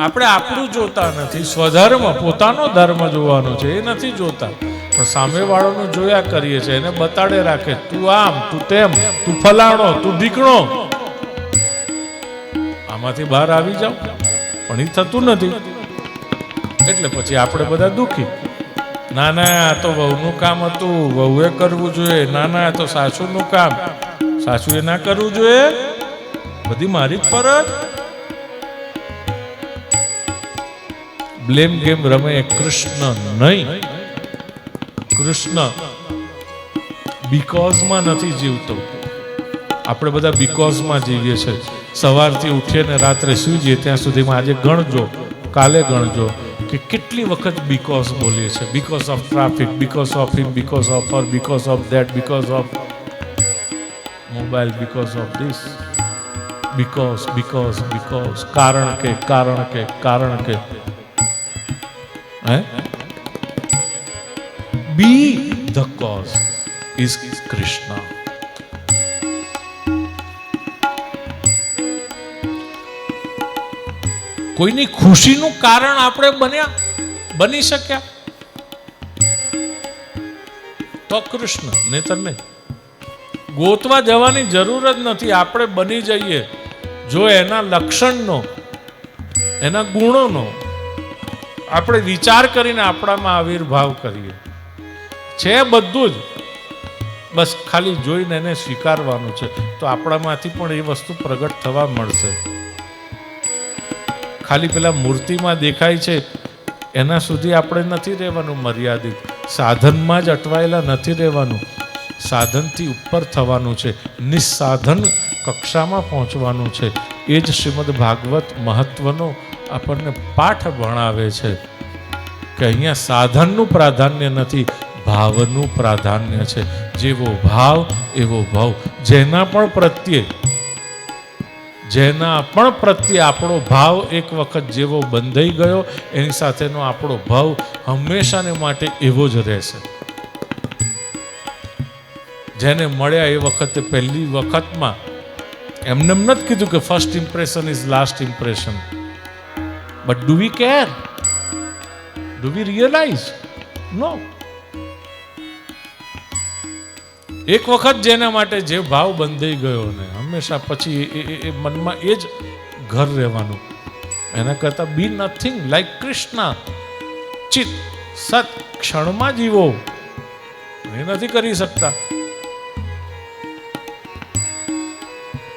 આપણે આપણું જોતા નથી. સ્વધર્મ, પોતાનો ધર્મ જોવાનો છે, એ નથી જોતા. પણ સામેવાળાનું જોયા કરીએ છીએ, એને બતાડે રાખે, તું આમ, તું તેમ, તું ફલાણો, તું ઢીકણો આમાંથી બહાર આવી જાઓ. પણ એ થતું નથી. એટલે પછી આપણે બધા દુઃખી. ના ના તો વહુનું કામ હતું. વહુએ કરવું જોઈએ. ના ના તો સાસુનું કામ. સાસુએ ના કરવું જોઈએ? બધી મારી જ ફરજ. બ્લેમ ગેમ રમે કૃષ્ણ નહીં. કૃષ્ણ બીકોઝમાં નથી જીવતો. આપણે બધા બીકોઝમાં જીવીએ છીએ. સવારથી ઉઠીએ ને રાત્રે સુઈ જઈએ ત્યાં સુધીમાં આજે ગણજો, કાલે ગણજો કે કેટલી વખત બીકોઝ બોલીએ છીએ. Because of traffic because of him because of her because of that because of mobile because of this because because because કારણ કે કારણ કે કારણ કે. હે બી ધ કોઝ ઇઝ કોઈની ખુશીનું કારણ આપણે બન્યા, બની શક્યા? તો કૃષ્ણ, નહીતર નહીં. ગોતવા જવાની જરૂર જ નથી, આપણે બની જઈએ. જો એના લક્ષણનો, એના ગુણોનો આપણે વિચાર કરીને આપણામાં આવિર્ભાવ કરીએ. છે બધું જ. બસ ખાલી જોઈને એને સ્વીકારવાનું છે. તો આપણામાંથી પણ એ વસ્તુ પ્રગટ થવા મળશે. ખાલી પેલા મૂર્તિમાં દેખાય છે. એના સુધી આપણે નથી રહેવાનું મર્યાદિત. સાધનમાં જ અટવાયેલા નથી રહેવાનું. સાધનથી ઉપર થવાનું છે. નિસ્સાધન કક્ષામાં પહોંચવાનું છે. એ જ શ્રીમદ ભાગવત મહત્વનો આપણને પાઠ ભણાવે છે કે અહીંયા સાધનનું પ્રાધાન્ય નથી, ભાવનું પ્રાધાન્ય છે. જેવો ભાવ, એવો ભાવ. જેના પણ પ્રત્યે, જેના પણ પ્રત્યે આપણો ભાવ એક વખત જેવો બંધાઈ ગયો, એની સાથેનો આપણો ભાવ હંમેશાને માટે એવો જ રહેશે. જેને મળ્યા એ વખતે પહેલી વખતમાં, એમને એમ નથી કીધું કે first impression is last impression but do we care do we realise નો એક વખત જેના માટે જે ભાવ બંધાઈ ગયો ને, હંમેશા પછી એ મનમાં એ જ ઘર રહેવાનું. એના કરતાં બી નથિંગ લાઈક કૃષ્ણ ચિત સત ક્ષણમાં જીવો. એ નથી કરી શકતા.